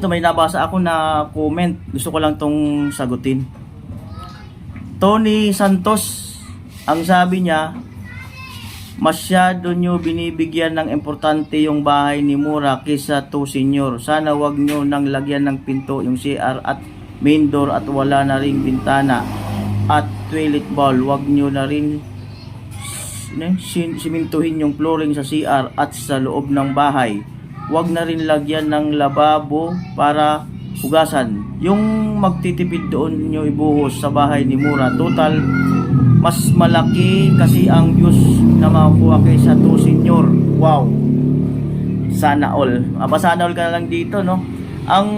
Ito may nabasa ako na comment. Gusto ko lang tong sagutin. Tony Santos, ang sabi niya, masyado nyo binibigyan ng importante yung bahay ni Mura kisa to senior. Sana wag nyo nang lagyan ng pinto yung CR at main door at wala na ring bintana at toilet bowl. Wag nyo na rin simintuhin yung flooring sa CR at sa loob ng bahay. Huwag na rin lagyan ng lababo para hugasan. Yung magtitipid doon nyo ibuhos sa bahay ni Mura. Total, mas malaki kasi ang views na makukuha kaysa to senior. Wow! Sana all. Aba, sana all ka na lang dito, no? Ang...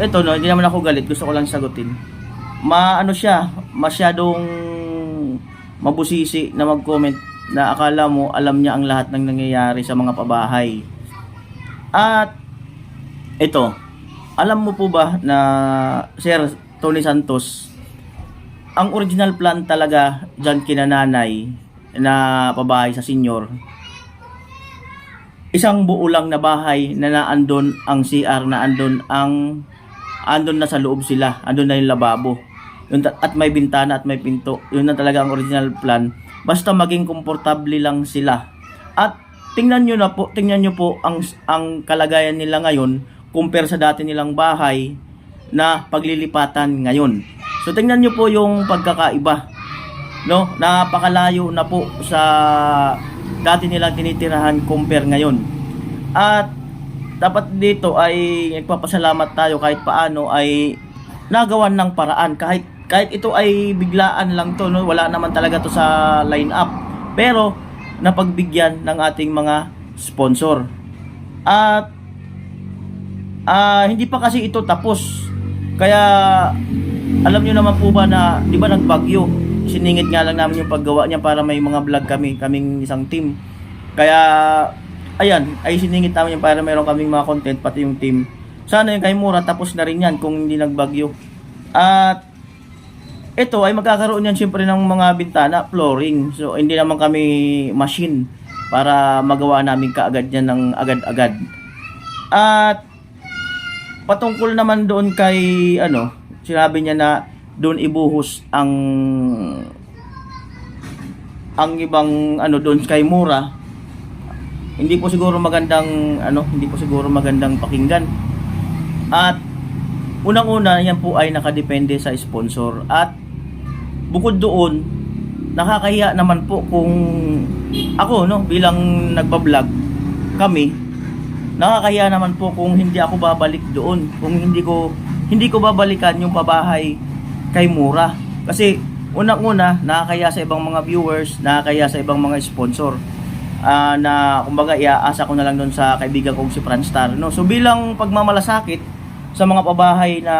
Ito, no? Hindi naman ako galit. Gusto ko lang sagutin. Maano siya, masyadong mabusisi na mag-comment na akala mo alam niya ang lahat ng nangyayari sa mga pabahay. At ito, alam mo po ba na Sir Tony Santos, ang original plan talaga dyan kinananay na pabahay sa senior, isang buo lang na bahay na naandon ang CR, na andon ang andon na sa loob sila, andon na yung lababo. Yun, at may bintana at may pinto. Yun na talaga ang original plan. Basta maging komportable lang sila. At tingnan nyo na po, tingnan nyo po ang ang kalagayan nila ngayon compare sa dati nilang bahay na paglilipatan ngayon. So tingnan nyo po yung pagkakaiba. No, napakalayo na po sa dati nilang tinitirahan compare ngayon. At dapat dito ay nagpapasalamat tayo kahit paano ay nagawan ng paraan kahit kahit ito ay biglaan lang to no wala naman talaga to sa line up pero napagbigyan ng ating mga sponsor. At ah hindi pa kasi ito tapos. Kaya alam niyo naman po ba na di ba nagbagyo? Siningit nga lang namin yung paggawa niya para may mga vlog kami kaming isang team. Kaya ayan ay siningit namin para meron kaming mga content pati yung team. Sana yung kay Mura tapos na rin yan kung hindi nagbagyo. At ito ay magkakaroon yan siyempre ng mga bintana, flooring. So hindi naman kami machine para magawa namin kaagad yan ng agad-agad. At patungkol naman doon kay ano, sinabi niya na doon ibuhos ang ang ibang ano doon kay Mura. Hindi po siguro magandang ano, hindi po siguro magandang pakinggan. At unang-una yan po ay nakadepende sa sponsor at bukod doon nakakahiya naman po kung ako no bilang nagba-vlog kami nakakahiya naman po kung hindi ako babalik doon kung hindi ko hindi ko babalikan yung pabahay kay Mura. Kasi unang-una nakakahiya sa ibang mga viewers nakakahiya sa ibang mga sponsor. Ah, na kumbaga iaasa ko na lang doon sa kaibigan kong si Franstar no? So bilang pagmamalasakit sa mga pabahay na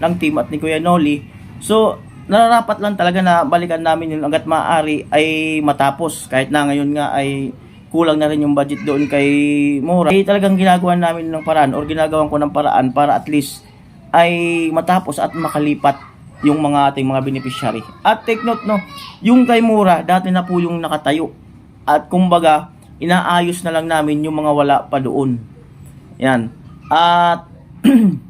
ng team at ni Kuya Noli so nararapat lang talaga na balikan namin yung hanggat maaari ay matapos kahit na ngayon nga ay kulang na rin yung budget doon kay Mura ay talagang ginagawa namin ng paraan or ginagawan ko ng paraan para at least ay matapos at makalipat yung mga ating mga beneficiary. At take note no, yung kay Mura dati na po yung nakatayo. At kumbaga inaayos na lang namin yung mga wala pa doon. Yan. At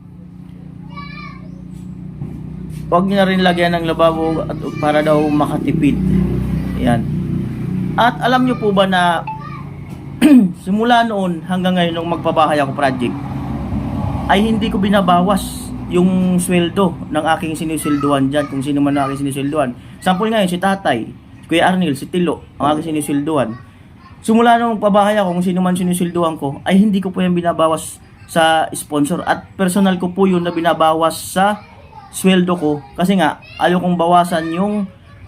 Huwag niyo na rin lagyan ng lababo at para daw makatipid. Yan. At alam niyo po ba na simula noon hanggang ngayon nung magpabahay ako project ay hindi ko binabawas yung sweldo ng aking siniswelduhan dyan kung sino man ang aking siniswelduhan. Sample ngayon si tatay, Kuya Arnil, si Tilo, ang aking siniswelduhan. Simula nung magpabahay ako kung sino man siniswelduhan ko ay hindi ko po yan binabawas sa sponsor at personal ko po yun na binabawas sa sweldo ko kasi nga ayaw kong bawasan yung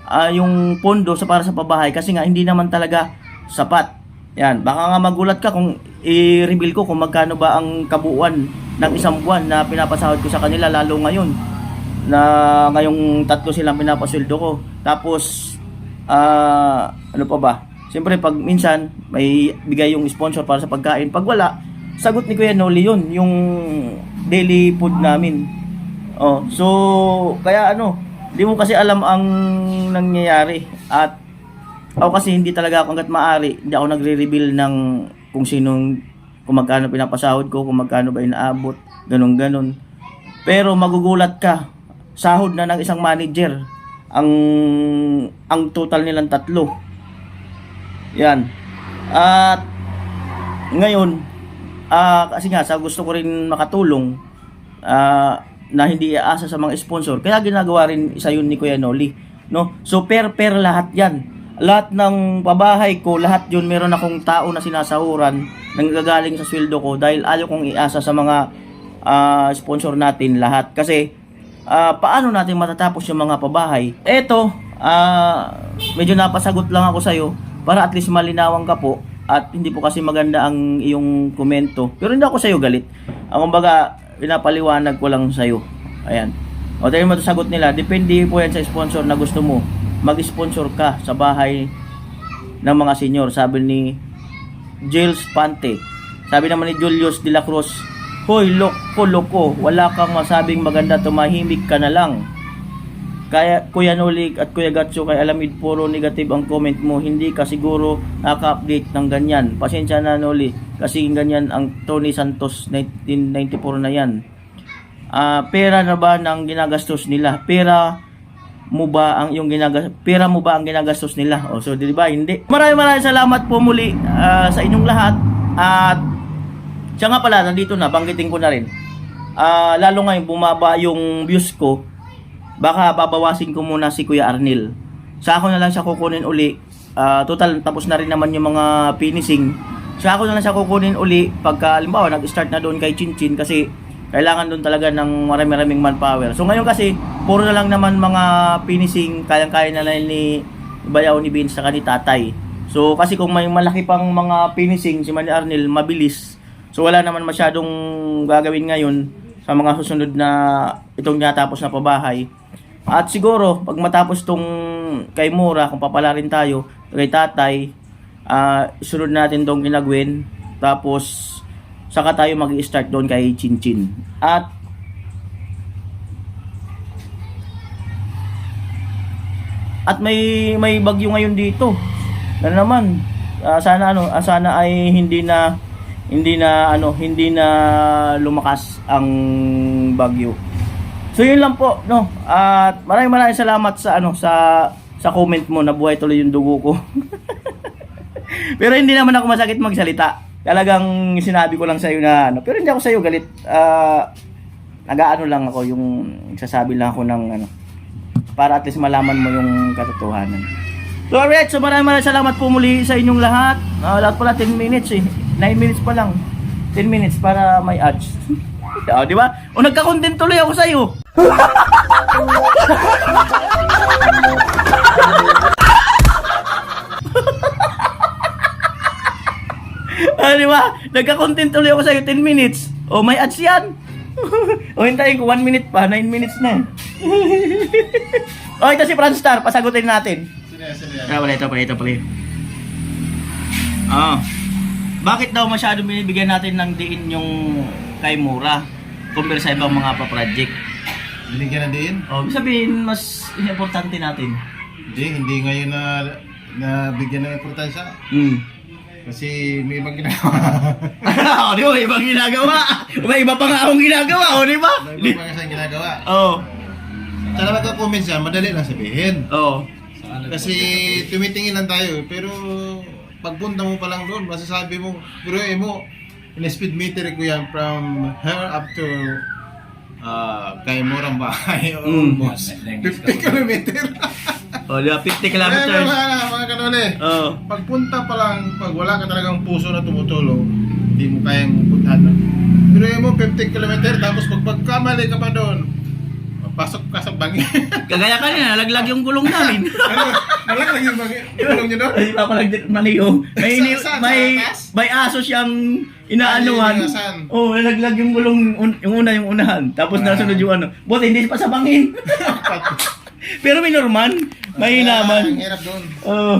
ah, yung pondo sa para sa pabahay kasi nga hindi naman talaga sapat. Yan, baka nga magulat ka kung i-reveal ko kung magkano ba ang kabuuan ng isang buwan na pinapasahod ko sa kanila lalo ngayon na ngayong tatlo silang pinapasweldo ko. Tapos ah ano pa ba? Siyempre pag minsan may bigay yung sponsor para sa pagkain. Pag wala, sagot ni Kuya Noli yun, yung daily food namin. Oh, so kaya ano, hindi mo kasi alam ang nangyayari at ako kasi hindi talaga ako hanggat maaari, hindi ako nagre-reveal ng kung sinong kung magkano pinapasahod ko, kung magkano ba inaabot, ganun ganon. Pero magugulat ka, sahod na ng isang manager ang ang total nilang tatlo. Yan. At ngayon, ah kasi nga sa gusto ko rin makatulong ah, na hindi aasa sa mga sponsor. Kaya ginagawa rin isa yun ni Kuya Noli, no? So per per lahat 'yan. Lahat ng pabahay ko, lahat yun meron akong tao na sinasahuran nang gagaling sa sweldo ko dahil ayaw kong iasa sa mga ah, sponsor natin lahat. Kasi ah, paano natin matatapos yung mga pabahay? Eto, ah, medyo napasagot lang ako sa'yo para at least malinawang ka po at hindi po kasi maganda ang iyong komento. Pero hindi ako sa'yo galit. Ang kumbaga, pinapaliwanag ko lang sa'yo. Ayan. O tayo mo sagot nila. Depende po yan sa sponsor na gusto mo. Mag-sponsor ka sa bahay ng mga senior. Sabi ni Jiles Pante. Sabi naman ni Julius de la Cruz, Hoy, loko, loko, wala kang masabing maganda, tumahimik ka na lang. Kaya Kuya Nolik at Kuya Gatso kay Alamid puro negative ang comment mo. Hindi ka siguro naka-update ng ganyan. Pasensya na Noli kasi ganyan ang Tony Santos 1994 na yan. Ah, pera na ba ng ginagastos nila? Pera mo ba ang yung ginagastos pera mo ba ang ginagastos nila? O so di ba hindi. Maraming maraming salamat po muli ah, sa inyong lahat at siya nga pala nandito na banggitin ko na rin. Ah, lalo ngayon bumaba yung views ko baka babawasin ko muna si Kuya Arnil. Sa ako na lang siya kukunin uli. Ah, total, tapos na rin naman yung mga finishing. Sa ako na lang siya kukunin uli pagka, halimbawa, nag-start na doon kay Chinchin kasi kailangan doon talaga ng marami-raming manpower. So ngayon kasi, puro na lang naman mga finishing, kayang-kaya na lang ni Bayaw ni Vince saka ni Tatay. So kasi kung may malaki pang mga finishing si Manny Arnil, mabilis. So wala naman masyadong gagawin ngayon sa mga susunod na itong natapos na pabahay. At siguro, pag matapos tong kay Mura, kung papalarin tayo, kay tatay, ah sunod natin tong ginagwin. Tapos, saka tayo mag start doon kay Chinchin. At, at may may bagyo ngayon dito. Na naman, ah, sana ano, ah, sana ay hindi na hindi na ano, hindi na lumakas ang bagyo. So yun lang po, no. At maraming maraming salamat sa ano sa sa comment mo na buhay tuloy yung dugo ko. pero hindi naman ako masakit magsalita. Talagang sinabi ko lang sa iyo na ano, pero hindi ako sa iyo galit. Ah nagaano lang ako yung sasabi lang ako ng ano para at least malaman mo yung katotohanan. So alright, so maraming maraming salamat po muli sa inyong lahat. Ah, lahat pala 10 minutes eh. 9 minutes pa lang. 10 minutes para may ads. Oh, di ba? O nagka-content tuloy ako sa iyo. Ah, di ba? Nagka-content tuloy ako sa iyo 10 minutes. O may ads yan. o hintayin ko 1 minute pa, 9 minutes na. o ito si Franstar, pasagutin natin. Ah, wala ito pala, ito pala. Ah. Bakit daw masyado binibigyan natin ng diin yung kay Mura compare sa ibang mga pa-project? Binigyan na din? Oh, ibig sabihin mas importante natin. Hindi, hindi ngayon na na bigyan ng importansya. Hmm. Kasi may ibang ginagawa. oh, di ba? May ibang ginagawa. May iba pa nga akong ginagawa, oh, di ba? may ibang isang ginagawa. Oh. Sana magka-comments yan, madali lang sabihin. Oh. Kasi tumitingin lang tayo, pero pagpunta mo pa lang doon, masasabi mo, pero eh mo, in-speed meter ko yan from here up to uh, kay Morang Bahay, Mm. almost 50 kilometer. Oh, di ba? 50 Eh, kilometers. mga, mga kanole. Oh. Pagpunta pa lang, pag wala ka talagang puso na tumutulong, hindi mo kayang puntahan. Pero yun mo, 50 km, tapos pag pagkamali ka pa doon, pasok ka sa bangin. Kagaya kanina, nalaglag yung gulong namin. ano? Nalaglag yung bangin. Tulong nyo doon? Ay, papalag maniyo. May, ini, Sa- sa- may, sa taas? may aso siyang inaanuhan. Yung inasan? Oo, oh, nalaglag yung gulong, un- yung una, yung unahan. Tapos Ah. nasunod yung ano. Buti hindi pa sa bangin. Pero may norman. May Kaya, naman. Ang hirap doon. Oo.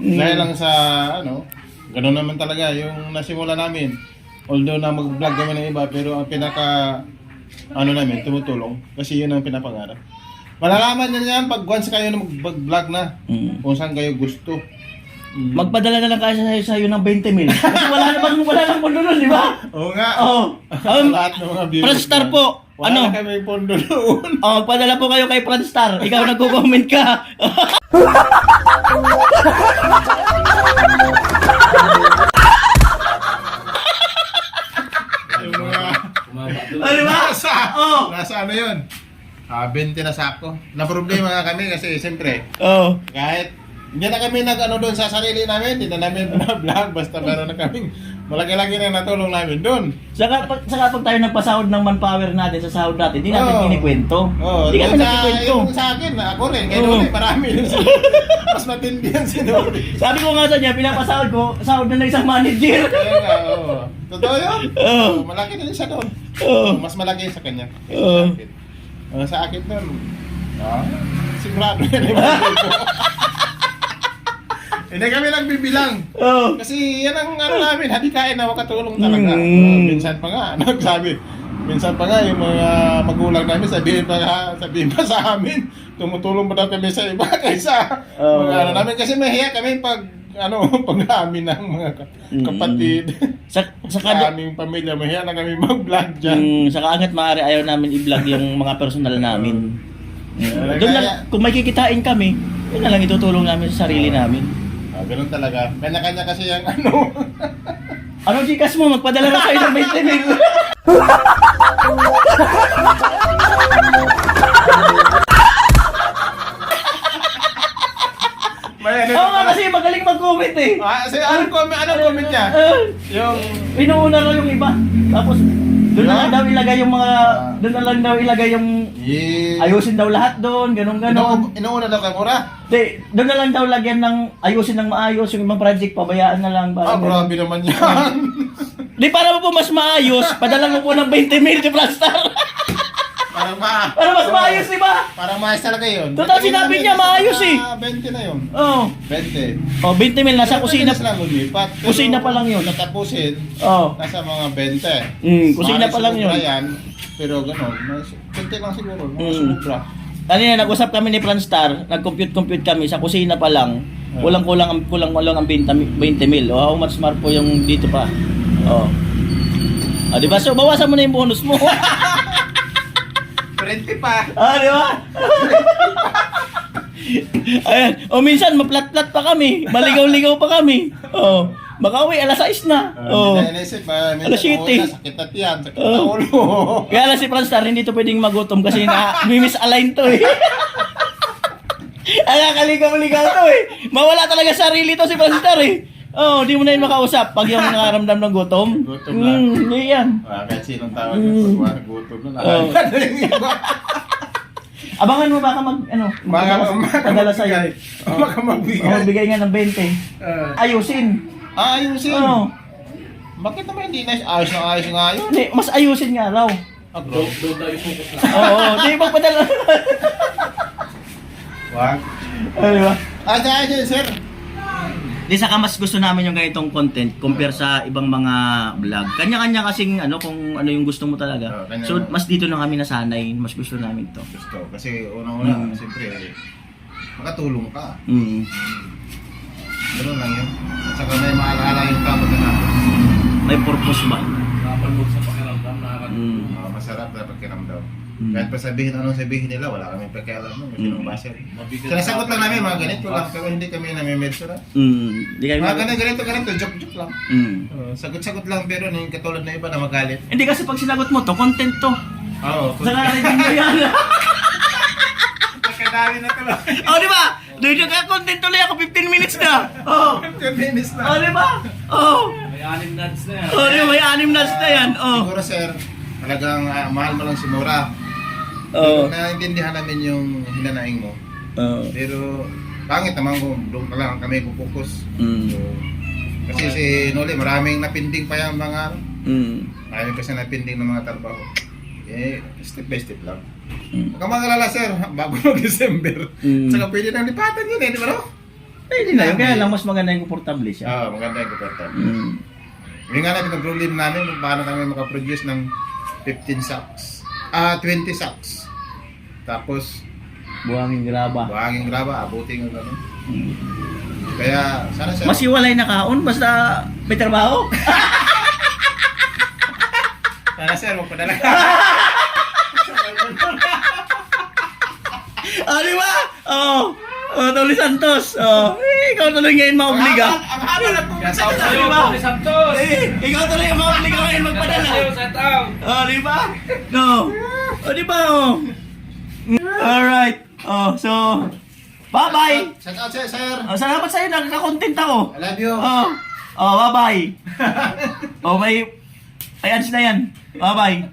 Mm. Dahil lang sa, ano, gano'n naman talaga yung nasimula namin. Although na mag-vlog kami ng iba, pero ang pinaka, ano namin, tumutulong. Kasi yun ang pinapangarap. Malalaman nyo yan pag once kayo na mag-vlog na. Mm. Kung saan kayo gusto. Mm. magpadala na lang kasi sa'yo, sa'yo ng 20 mil. Kasi wala naman, wala nang pondo nun, di ba? Oo nga. Oo. Um, Lahat ng mga viewers. Franstar dyan. po. Wala Ano? na kami pondo doon. oh, magpadala po kayo kay Franstar. Ikaw nagko-comment ka. yung mga... Oh, di ba? Nasa, Oo. nasa ano yun? Ah, 20 na sako. Na problema nga kami kasi siyempre, Oo. kahit hindi na kami nag ano doon sa sarili namin, hindi na namin vlog basta meron na kaming malaki-laki na natulong namin doon. Saka, pag, saka pag tayo nagpasahod ng manpower natin sa sahod natin, hindi natin Oo. kinikwento. Oo, Hindi kami doon sa, yung sa akin, ako rin, kaya Oo. doon marami yun. Mas matindi yan si Nori. Sabi ko nga sa niya, pinapasahod ko, sahod na ng isang manager. Kaya nga, oo. Totoo yun? Oo. Oo, Malaki din siya doon. Oo. Mas malaki sa kanya. Sa akin. Oo, sa akin doon. Ah, sigurado yan. Hindi kami nagbibilang. Oo. Kasi yan ang ano namin, hadikain na makatulong talaga. Mm. Oo, minsan pa nga, nagsabi, minsan pa nga yung mga magulang namin sabihin pa nga, sabihin pa sa amin, tumutulong pa daw kami sa iba kaysa Oo. mga ano namin. Kasi mahiya kami pag ano, pag amin ng mga Mm. kapatid. Sa, sa Sa kada, aming pamilya, mahiya na kami mag-vlog dyan. Mm, saka agad maaari ayaw namin i-vlog yung mga personal namin. Mm. Doon lang, kung may kikitain kami, yun na lang itutulong namin sa sarili namin. Ah, ganun talaga. Kanya-kanya kasi yung ano. Anong Gcash mo? Magpadala na kayo ng 20 may ano. Oo nga kasi magaling mag-comment eh. Ah, kasi anong comment, anong comment niya? Yung Inuuna raw yung iba. Tapos, doon na lang daw ilagay yung mga, doon na lang daw ilagay yung, Yeah. ayusin daw lahat doon, ganun ganon. Inu- inuuna daw kay Mura. Di, doon na lang daw lagyan ng ayusin ng maayos yung ibang project, pabayaan na lang. Ah, Parang grabe naman yan. Di para mo po mas maayos, padala mo po ng 20 mil di Plastar. Parang ma... para mas maayos, di ba? Parang maayos talaga yun. Total, sinabi niya, maayos eh. Ah, 20 na yun. Oo. 20. Oh, 20 mil nasa kusina. Mabilis lang lumipat. Pero Kusina pa lang yun. Natapusin, Oh. nasa mga 20. Mm, kusina Maaaring pa lang sumubra yun. Yan, pero gano'n, mas- 20 lang siguro. Mga Mm. sumubra. Kanina nag-usap kami ni Franstar, nag-compute-compute kami sa kusina pa lang. Kulang-kulang ang kulang-kulang ang 20 mi- 20 mil. Oh, how much more po yung dito pa? Oh. Ah, di ba? So, bawasan mo na yung bonus mo. 20 pa. ah, di ba? Ayan. O minsan, maplat-plat pa kami. Maligaw-ligaw pa kami. Oh. Makauwi, alas 6 na. Oh. Hindi na inisip, ah, minsan Alas siyete. una, sakit at yan, sakit Oh. ulo. Kaya lang si Franstar, hindi to pwedeng magutom kasi na miss-align to eh. Ay, nakakaligaw-ligaw to eh. Mawala talaga sarili to si Franstar eh. Oh, di mo na yun makausap pag yung nakaramdam ng gutom. Gutom na. Hmm, hindi yan. Ah, kahit sinong tawag Mm. yung pagwari gutom na Oh. nakakita yung iba. Abangan mo baka mag, ano, Baka magpadala- padala sa'yo. Oh. Baka Oh, magbigay. magbigay nga ng 20. Ah. Ayusin. Ah, ayusin. Oh. Bakit naman hindi na ayos na ayos nga yun? Hindi, mas ayusin nga raw. Ah, bro. Oo, oh, di magpadala. Wag. Ano ba? Ah, sa ayos sir. Di saka mas gusto namin yung ganitong content compare sa ibang mga vlog. Kanya-kanya kasing ano kung ano yung gusto mo talaga. Oo, kanya- So mas dito na kami nasanay, mas gusto namin to. Gusto. Kasi unang-una, Mm. siyempre, makatulong ka. Mm. Ganun lang yun. At saka may maalala yung tapos na natin. May purpose ba? Nakapalbog sa pakiramdam, nakakatulong. Mm. Ah, masarap na pagkiramdam. Mm. Kahit pa sabihin anong sabihin nila, wala kami pakialam mo. Kasi Mm. Mabigat Sinasagot lang namin mga ganito lang. Pero hindi kami namimerso na. Mm. Kayo Mga ganito, ganito, ganito. Joke-joke lang. Mm. Uh, sagot-sagot lang pero yung katulad na iba na magalit. Hindi kasi pag sinagot mo to, content to. Oo. Saka rin mo yan. Pagkadali na to lang. oh, di ba? Doon yung content tuloy ako 15 minutes na. Oh. 10 minutes Oh, na. di ba? Oh. May anim nuts na yan. Oh, di ba? May anim na na yan. Oh. Siguro sir, talagang ah, mahal mo lang si Mura. Oh. Pero naiintindihan namin yung hinanaing mo. Oh. Pero pangit naman kung doon pa lang kami pupukus. Mm. So, kasi si Noli, maraming napinding pa yung mga, Mm. maraming pa siya napinding ng mga trabaho. Eh, step by step lang. Mm. Huwag kang mag-alala sir, bago mag-December. Mm. Saka pwede nang lipatan yun eh, di ba no? Pwede na yun. Kaya lang mas maganda yung komportable siya. Oo, maganda yung kapatid. Mm. Yung nga natin, problem namin paano kami makaproduce ng 15 sacks. Ah, 20 sacks. Tapos, Buhangin graba. buhangin graba, abuting ang gano'n. Mm. Kaya, sana sir. Masiwalay na kaon basta may trabaho. Sana sir, magpadala ka. Ah, di ba? Oh. Oh, Tony Santos. Oh, eh, ikaw tuloy ngayon maobliga. Ang haba na po. Kaya sa Di sa'yo? Tony Santos! Eh, ikaw tuloy ang maobliga ngayon magpadala. Sa'yo, sa tao! Oh, di ba? No. Oh, di ba? Oh. Alright. Oh, so, bye-bye. Shout out sir, sir. Oh, salamat sa'yo, nagka-content ako. I love you. Oh, oh, bye-bye. oh, may, ads na yan. Bye-bye.